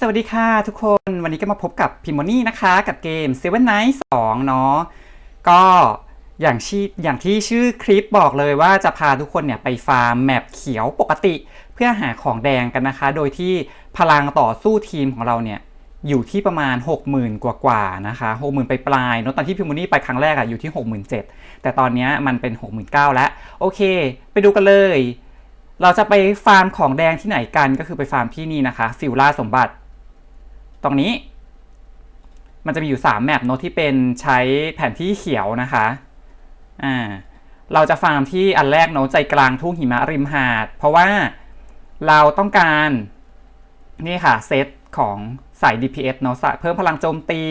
สวัสดีค่ะทุกคนวันนี้ก็มาพบกับพิม o นี่นะคะ กับเกม Seven Night 2เนาะก็อย่างที่อย่างที่ชื่อคลิปบอกเลยว่าจะพาทุกคนเนี่ยไปฟาร์มแมปเขียวปกติ เพื่อหาของแดงกันนะคะ โดยที่พลังต่อสู้ทีมของเราเนี่ยอยู่ที่ประมาณ 60,000 กว่ากว่านะคะ60,000ไปปลายเนอะตอนที่พิม o นี่ไปครั้งแรกอะอยู่ที่ 67,000 แต่ตอนนี้มันเป็น 69,000 แล้ว โอเค ไปดูกันเลย เราจะไปฟาร์มของแดงที่ไหนกันก็คือไปฟาร์มที่นี่นะคะฟิลล่าสมบัติ ตรงนี้ มันจะมีอยู่ 3 แมปโน้ตที่เป็นใช้แผนที่เขียวนะคะอ่าเราจะฟาร์มที่อันแรกโน้ตใจกลางทุ่งหิมะริมหาด เพราะว่าเราต้องการนี่ค่ะเซตของสาย DPS เนาะเพิ่มพลังโจมตี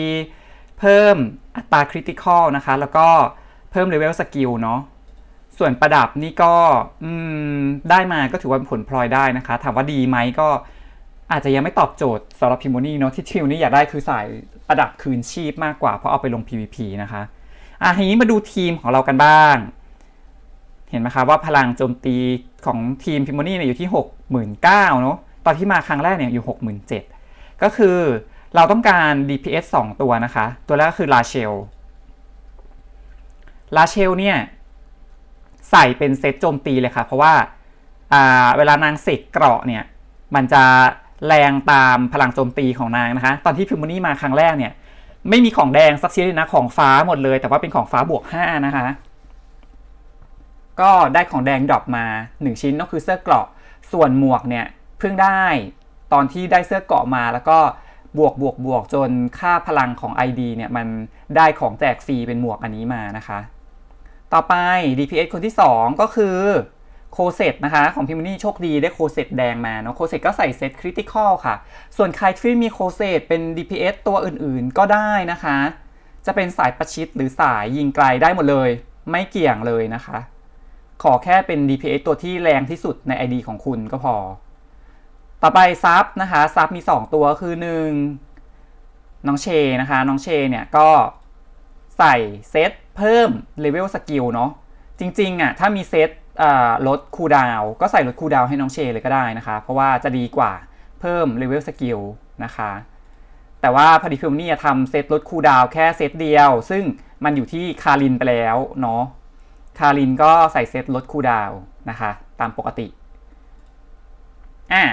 เพิ่มอัตราคริติคอลนะคะ แล้วก็เพิ่มเลเวลสกิลเนาะส่วนประดับนี่ก็ได้มาก็ถือว่าผลพลอยได้นะคะ ถามว่าดีไหมก็ อาจจะยังไม่ตอบโจทย์สำหรับพิมโมนี่เนาะที่ทิวนี่อยากได้คือสายประดับคืนชีพมากกว่าเพราะเอาไปลง PVP นะคะอะทีนี้มาดูทีมของเรากันบ้าง เห็นไหมคะว่าพลังโจมตีของทีมพิมโมนี่เนี่ยอยู่ที่ 69,000เนาะตอนที่มาครั้งแรกเนี่ยอยู่ 67,000ก็คือเราต้องการ DPS 2 ตัวนะคะ ตัวแรกก็คือลาเชลลาเชลเนี่ยใส่เป็นเซตโจมตีเลยค่ะ เพราะว่าเวลานางเสกเกราะเนี่ย มันจะ แรงตามพลังโจมตีของนางนะคะ ตอนที่พิมพ์นี่มาครั้งแรกเนี่ย ไม่มีของแดงสักชิ้นเลยนะของฟ้าหมดเลย แต่ว่าเป็นของฟ้าบวก 5 นะคะ ก็ได้ของแดงดรอปมา 1 ชิ้นก็คือเสื้อเกราะส่วนหมวกเนี่ยเพิ่งได้ตอนที่ได้เสื้อเกราะมาแล้วก็บวกบวกบวกจนค่าพลังของ ID เนี่ยมันได้ของแจกฟรีเป็นหมวกอันนี้มานะคะ ต่อไป DPS คนที่ 2 ก็คือ โคเซตนะคะ ของพิมพ์นี่โชคดีได้โคเซตแดงมาเนาะโคเซตก็ใส่เซตคริติคอลค่ะ ส่วนใครที่มีโคเซตเป็น DPS ตัวอื่นๆก็ได้นะคะ จะเป็นสายประชิดหรือสายยิงไกลได้หมดเลย ไม่เกี่ยงเลยนะคะ ขอแค่เป็น DPS ตัวที่แรงที่สุดใน ID ของคุณก็พอ ต่อไปซับนะคะซับมี 2 ตัวคือ 1 น้องเชนะคะ น้องเชเนี่ยก็ใส่เซตเพิ่มเลเวลสกิลเนาะจริงๆอะถ้ามีเซต ลดคูลดาวก็ใส่ลดคูลดาวให้น้องเชเลยก็ได้นะคะ เพราะว่าจะดีกว่าเพิ่มเลเวลสกิลนะคะ แต่ว่าพอดีพิมนี่ทำเซตลดคูลดาวแค่เซตเดียว ซึ่งมันอยู่ที่คารินไปแล้วเนาะคารินก็ใส่เซตลดคูลดาวนะคะ ตามปกติอะ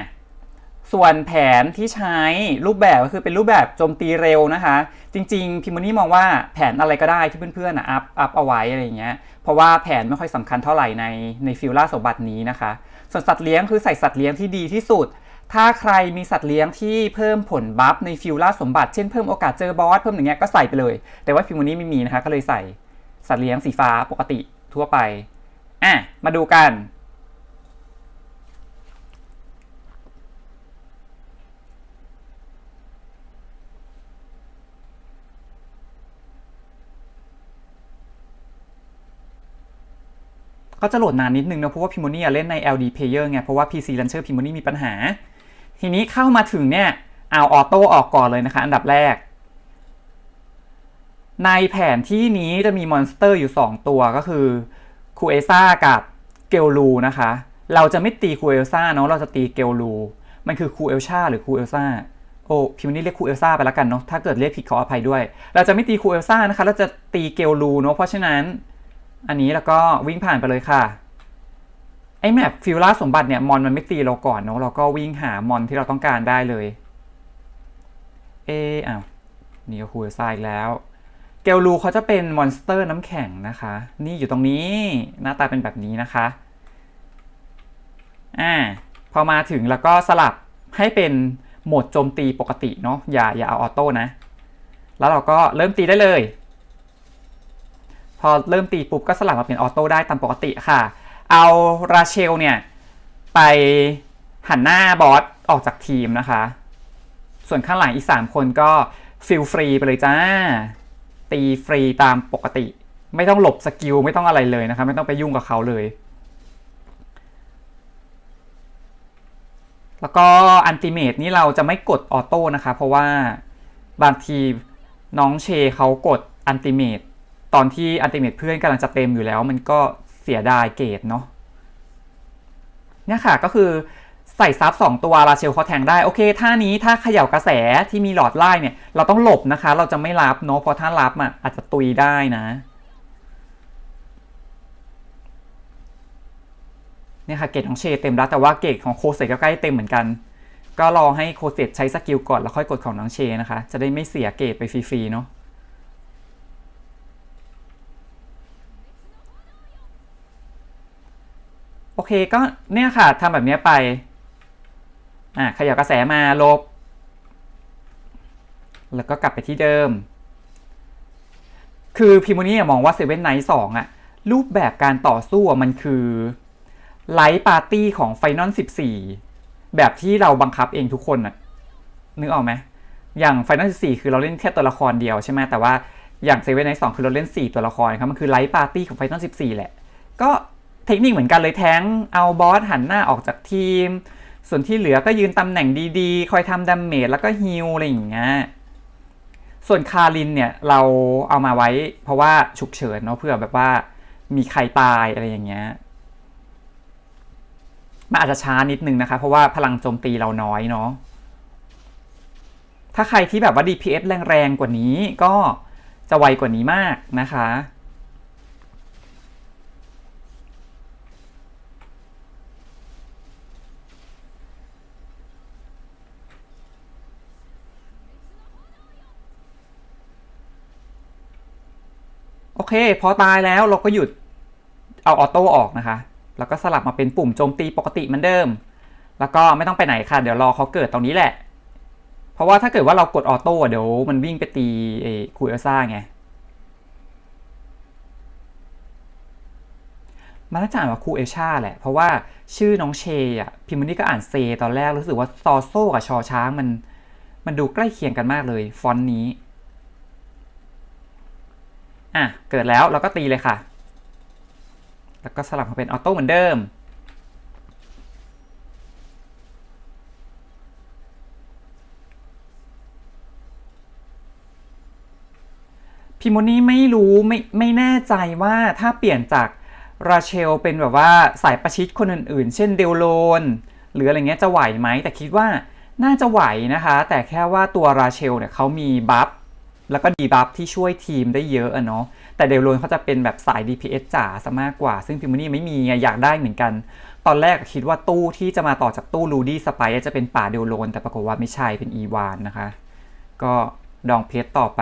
ส่วนแผนที่ใช้รูปแบบก็คือเป็นรูปแบบโจมตีเร็วนะคะ จริง ๆ พิมพ์นี่มองว่าแผนอะไรก็ได้ที่เพื่อนๆอัพอัพเอาไว้อะไรอย่างเงี้ย เพราะว่าแผนไม่ค่อยสำคัญเท่าไหร่ในในฟิลล่าสมบัตินี้นะคะ ส่วนสัตว์เลี้ยงคือใส่สัตว์เลี้ยงที่ดีที่สุด ถ้าใครมีสัตว์เลี้ยงที่เพิ่มผลบัฟในฟิลล่าสมบัติ เช่นเพิ่มโอกาสเจอบอสเพิ่มอย่างเงี้ยก็ใส่ไปเลย แต่ว่าพิมพ์นี้ไม่มีนะคะก็เลยใส่สัตว์เลี้ยงสีฟ้าปกติทั่วไปอะมาดูกัน ก็จะโหลดนานนิดนึงนะเพราะว่าพิม o นี่เล่นใน LD Player ไงเพราะว่า PC Launcher พิม o นี่มีปัญหา ทีนี้เข้ามาถึงเนี่ยเอาออโต้ออกก่อนเลยนะคะ อันดับแรก ในแผนที่นี้จะมีมอนสเตอร์อยู่ 2 ตัวก็คือคูเอซ่ากับเกลลูนะคะ เราจะไม่ตีคูเอลซ่าเนาะเราจะตีเกลลูมันคือคูเอลชาหรือคูเอลซ่าโอ้พิมนี่เรียกคูเอลซ่าไปแล้วกันเนาะถ้าเกิดเรียกผิดขออภัยด้วย เราจะไม่ตีคูเอลซ่านะคะ เราจะตีเกลลูเนาะเพราะฉะนั้น อันนี้แล้วก็วิ่งผ่านไปเลยค่ะไอแมปฟิลล่าสมบัติเนี่ยมอนมันไม่ตีเราก่อนเนาะเราก็วิ่งหามอนที่เราต้องการได้เลย เอออ้าวนี่ก็คูเอลซ่าอีกแล้วเกลลูเขาจะเป็นมอนสเตอร์น้ำแข็งนะคะ นี่อยู่ตรงนี้หน้าตาเป็นแบบนี้นะคะอ่าพอมาถึงแล้วก็สลับให้เป็นโหมดโจมตีปกติเนาะอย่าอย่าเอาออโต้นะ แล้วเราก็เริ่มตีได้เลย อเริ่มตีปุ๊บก็สลับมาเป็นออโต้ได้ตามปกติค่ะ เอาราเชลเนี่ย ไปหันหน้าบอสออกจากทีมนะคะ ส่วนข้างหลังอีก 3 คนก็ฟิลฟรีไปเลยจ้า ตีฟรีตามปกติ ไม่ต้องหลบสกิล ไม่ต้องอะไรเลยนะคะ ไม่ต้องไปยุ่งกับเขาเลย แล้วก็อันติเมตนี่เราจะไม่กดออโต้นะคะ เพราะว่าบางทีน้องเชเขากดอันติเมต ตอนที่อันติเมตเพื่อนกำลังจะเต็มอยู่แล้ว มันก็เสียดายเกรดเนาะเนี่ยค่ะก็คือใส่ซับสองตัวราเชลเขาแทงได้ โอเคท่านี้ถ้าเขย่ากระแสที่มีหลอดไล่เนี่ย เราต้องหลบนะคะ เราจะไม่รับเนาะเพราะถ้ารับอะอาจจะตุยได้นะเนี่ยค่ะเกรดของเชเต็มแล้วแต่ว่าเกรดของโคเซตก็ใกล้เต็มเหมือนกัน ก็รอให้โคเซตใช้สกิลก่อนแล้วค่อยกดของน้องเชนะคะ จะได้ไม่เสียเกรดไปฟรีๆเนาะ โอเคก็เนี่ยค่ะทำแบบเนี้ยไปอะขยับกระแสมาลบ แล้วก็กลับไปที่เดิม คือพิมพ์นี้มองว่าเซเว่นไนท์สองอะรูปแบบการต่อสู้มันคือไลท์ปาร์ตี้ของไฟนอล14แบบที่เราบังคับเองทุกคนอะนึกออกไหมอย่างไฟนอล14คือเราเล่นแค่ตัวละครเดียวใช่ไหมแต่ว่าอย่างเซเว่นไนท์สองคือเราเล่น4ตัวละครครับมันคือไลท์ปาร์ตี้ของไฟนอล14แหละ ก็ เทคนิคเหมือนกันเลยแทงเอาบอสหันหน้าออกจากทีม ส่วนที่เหลือก็ยืนตำแหน่งดีๆ คอยทำดาเมจแล้วก็ฮิลอะไรอย่างเงี้ยส่วนคารินเนี่ยเราเอามาไว้เพราะว่าฉุกเฉินเนาะเพื่อแบบว่ามีใครตายอะไรอย่างเงี้ยมันอาจจะช้านิดนึงนะคะ เพราะว่าพลังโจมตีเราน้อยเนาะถ้าใครที่แบบว่า DPS แรงๆกว่านี้ก็จะไวกว่านี้มากนะคะ เค พอตายแล้วเราก็หยุดเอาออโต้ออกนะคะ แล้วก็สลับมาเป็นปุ่มโจมตีปกติเหมือนเดิม แล้วก็ไม่ต้องไปไหนค่ะ เดี๋ยวรอเขาเกิดตรงนี้แหละ เพราะว่าถ้าเกิดว่าเรากดออโต้เดี๋ยวมันวิ่งไปตีไอ้คูเอลซ่าไงมันน่าจะอ่านว่าคูเอลชาแหละ เพราะว่าชื่อน้องเชอะพิมพ์นี่ก็อ่านเซ ตอนแรกรู้สึกว่าซอโซกับชอช้างมัน มันดูใกล้เคียงกันมากเลย ฟอนต์นี้ อะ เกิดแล้วเราก็ตีเลยค่ะ แล้วก็สลับมาเป็นออโต้เหมือนเดิม พิมนี่ไม่รู้ไม่ไม่แน่ใจว่าถ้าเปลี่ยนจากราเชลเป็นแบบว่าสายประชิดคนอื่นๆ เช่นเดลโลน หรืออะไรเงี้ยจะไหวไหม แต่คิดว่าน่าจะไหวนะคะ แต่แค่ว่าตัวราเชลเนี่ยเขามีบัฟ แล้วก็ดีบัฟที่ช่วยทีมได้เยอะอะเนาะแต่เดลโลนเขาจะเป็นแบบสาย DPS จ๋าซะมากกว่า ซึ่งพิมนี่ไม่มีอยากได้เหมือนกัน ตอนแรกคิดว่าตู้ที่จะมาต่อจากตู้ลูดี้สไปจะเป็นป่าเดลโลนแต่ปรากฏว่าไม่ใช่เป็นอีวานนะคะ ก็ดองเพชรต่อไป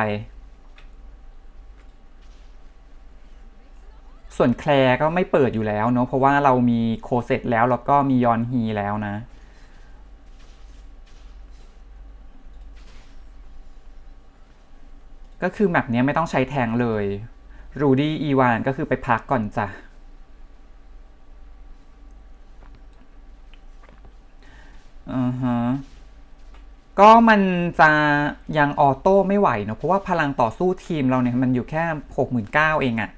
ส่วนแคลร์ก็ไม่เปิดอยู่แล้วเนาะเพราะว่าเรามีโคเซตแล้วแล้วก็มียอนฮีแล้วนะ ก็คือแมปนี้ไม่ต้องใช้แทงเลยรูดี้อีวานก็คือไปพักก่อนจ้ะอือฮะก็มันจะยังออโต้ไม่ไหวเนอะเพราะว่าพลังต่อสู้ทีมเราเนี่ย มันอยู่แค่หกหมื่นเก้าเองอะ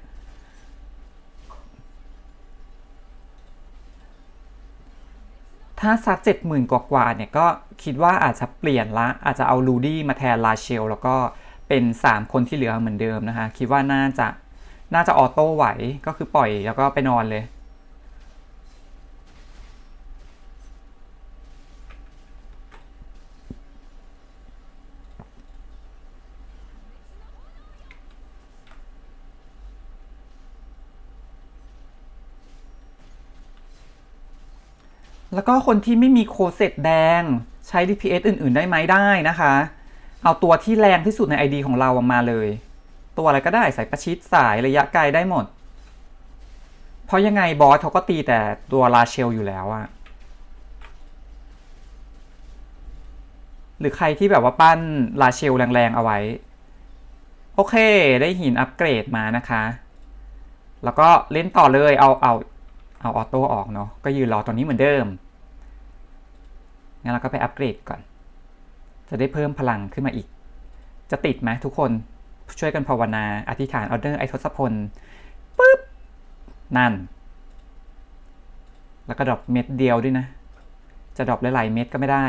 ถ้าสักเจ็ดหมื่นกว่าๆเนี่ยก็คิดว่าอาจจะเปลี่ยนละ อาจจะเอาลูดี้มาแทนลาเชล แล้วก็ เป็น 3 คนที่เหลือเหมือนเดิมนะคะ คิดว่าน่าจะน่าจะออโต้ไหวก็คือปล่อยแล้วก็ไปนอนเลย แล้วก็คนที่ไม่มีโคเซตแดงใช้ DPS อื่น ๆ ได้ไหมได้นะคะ เอาตัวที่แรงที่สุดใน ID ของเรามาเลย ตัวอะไรก็ได้สายประชิดสายระยะไกลได้หมด เพราะยังไงบอสเขาก็ตีแต่ตัวลาเชลอยู่แล้วอะหรือใครที่แบบว่าปั้นลาเชลแรงๆเอาไว้ โอเค ได้หินอัปเกรดมานะคะ แล้วก็เล่นต่อเลยเอาเอาเอาออโต้ออกเนาะก็ยืนรอตรงนี้เหมือนเดิมงั้นเราก็ไปอัปเกรดก่อน จะได้เพิ่มพลังขึ้นมาอีก จะติดไหมทุกคนช่วยกันภาวนา อธิษฐานออเดอร์ไอทศพลปึ๊บ นั่น แล้วก็ดรอปเม็ดเดียวด้วยนะ จะดรอปหลายๆเม็ดก็ไม่ได้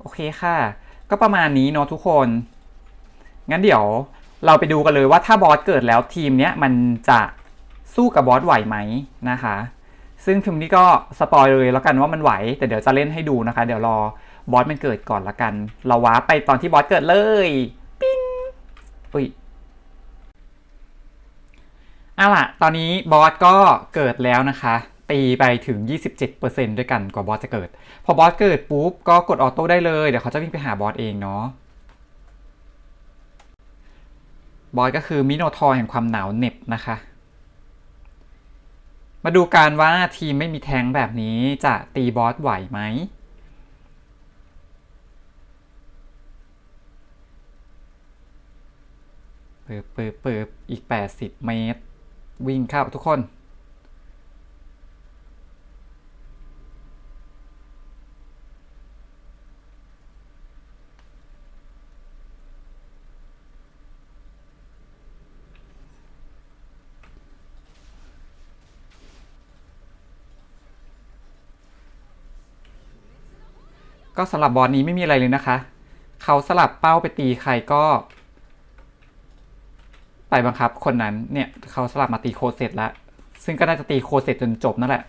โอเคค่ะ ก็ประมาณนี้เนาะทุกคน งั้นเดี๋ยวเราไปดูกันเลยว่าถ้าบอสเกิดแล้วทีมเนี้ยมันจะ สู้กับบอสไหวไหมนะคะ ซึ่งทีมนี้ก็สปอยเลยแล้วกันว่ามันไหว แต่เดี๋ยวจะเล่นให้ดูนะคะ เดี๋ยวรอบอสมันเกิดก่อนละกัน เราว้าไปตอนที่บอสเกิดเลยปิ้งอุ้ยเอาล่ะ ตอนนี้บอสก็เกิดแล้วนะคะ ตีไปถึง 27%ด้วยกันกว่าบอสจะเกิด พอบอสเกิดปุ๊บก็กดออโต้ได้เลย เดี๋ยวเขาจะวิ่งไปหาบอสเองเนาะบอสก็คือมิโนทอร์แห่งความหนาวเหน็บนะคะ มาดูการว่าทีมไม่มีแทงแบบนี้จะตีบอสไหวไหม เปิบเปิบเปิบอีก 80 เมตร วิ่งเข้าทุกคน ก็สำหรับบอลนี้ไม่มีอะไรเลยนะคะ เขาสลับเป้าไปตีใครก็ ไปบังคับคนนั้นเนี่ยเขาสลับมาตีโคเสร็จแล้ว ซึ่งก็น่าจะตีโคเสร็จจนจบนั่นแหละ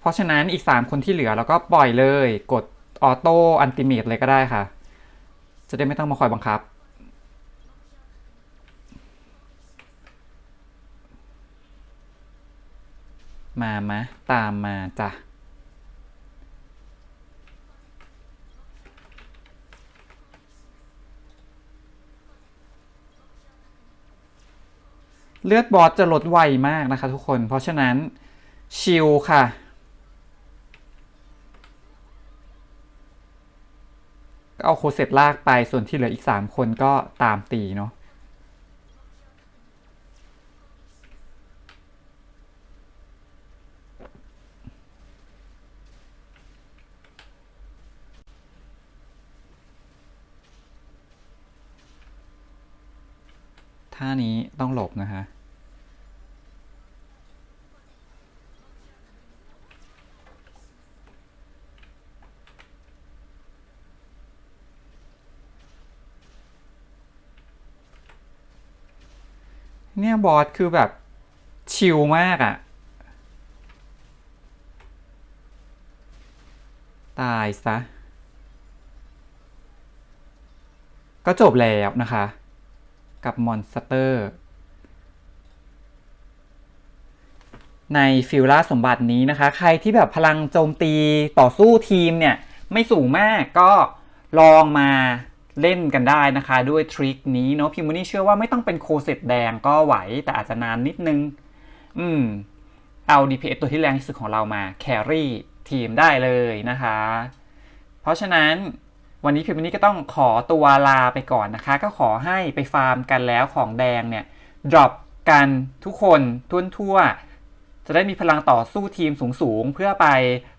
เพราะฉะนั้นอีก 3 คนที่เหลือเราก็ปล่อยเลย กดออโต้อันติเมตเลยก็ได้ค่ะ จะได้ไม่ต้องมาคอยบังคับมามะตามมาจ้ะ เลือดบอสจะลดไวมากนะคะทุกคน เพราะฉะนั้นชิลค่ะก็เอาโคเซตลากไปส่วนที่เหลืออีก 3 คนก็ตามตีเนาะ ท่านี้ต้องหลบนะคะเนี่ย บอสคือแบบ ชิลมากอะตายซะ ก็จบแล้วนะคะ กับมอนสเตอร์ในฟิลล่าสมบัตินี้นะคะ ใครที่แบบพลังโจมตีต่อสู้ทีมเนี่ย ไม่สูงมากก็ลองมาเล่นกันได้นะคะ ด้วยทริคนี้เนาะพิมพ์นี่เชื่อว่าไม่ต้องเป็นโคเซตแดงก็ไหว แต่อาจจะนานนิดนึง อืม เอา DPS ตัวที่แรงที่สุดของเรามาแครี่ทีมได้เลยนะคะ เพราะฉะนั้น วันนี้พิมพ์นี้ก็ต้องขอตัวลาไปก่อนนะคะ ก็ขอให้ไปฟาร์มกันแล้วของแดงเนี่ยดรอปกันทุกคนทั่วๆจะได้มีพลังต่อสู้ทีมสูงๆ เพื่อไป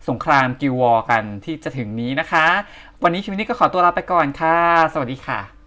สงครามกิววอร์กันที่จะถึงนี้นะคะ วันนี้พิมพ์นี้ก็ขอตัวลาไปก่อนค่ะ สวัสดีค่ะ